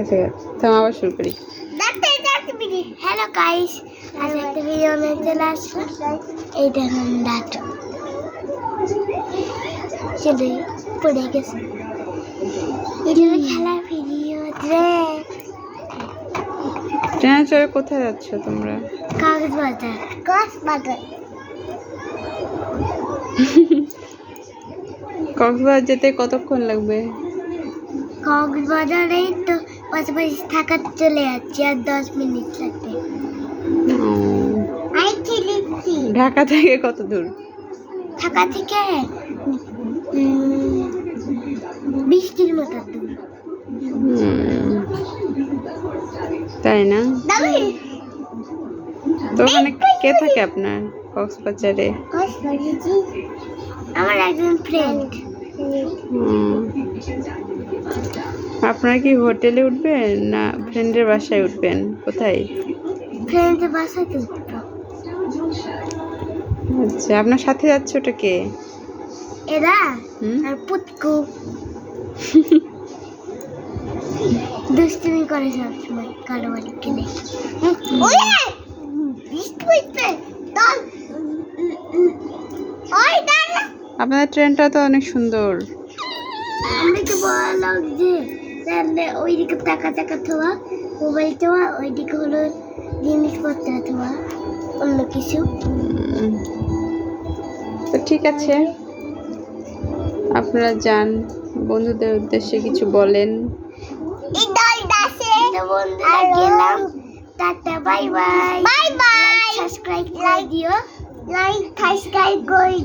ঠিক আছে তো আবার শুরু করি। হ্যালো গাইস আজ একটা ভিডিও নিয়ে চলে দাঁত চলে পড়ে গেছে এটা খেলার ভিডিও রে ট্রেনে চড়ে কোথায় যাচ্ছ তোমরা? কাগজ বাজার কক্সবাজার যেতে কতক্ষণ লাগবে? কাগজ বাজারেই তো পাশাপাশি থাকা চলে যাচ্ছে আর দশ মিনিট লাগবে। ঢাকা থেকে কত দূর? থাকা থেকে বিশ কিলোমিটার দূর। তাই না? তো ওখানে কে থাকে আপনার কক্সবাজারে? আমার একজন ফ্রেন্ড উম, আপনারা কি হোটেলে উঠবেন না ফ্রেন্ডের বাসায় উঠবেন? কোথায়? ফ্রেন্ডের উঠবো। আচ্ছা আপনার সাথে যাচ্ছে ওটা কে? এরা? আর পুতকু। দুষ্টুমি করে সবসময় কালো বাড়ি ওই আপনাদের ট্রেনটা তো অনেক সুন্দর। আমি তো বললাম যে তাহলে ওইদিকে টাকা টাকা থোয়া মোবাইল থোয়া ওইদিকে হলো জিনিসপত্র থোয়া অন্য কিছু। তো ঠিক আছে। আপনারা যান বন্ধুদের উদ্দেশ্যে কিছু বলেন। এই দল দাসে তো বন্ধুরা গেলাম। Tata bye bye. Bye bye. Subscribe করে দিও। লাইক সাবস্ক্রাইব করে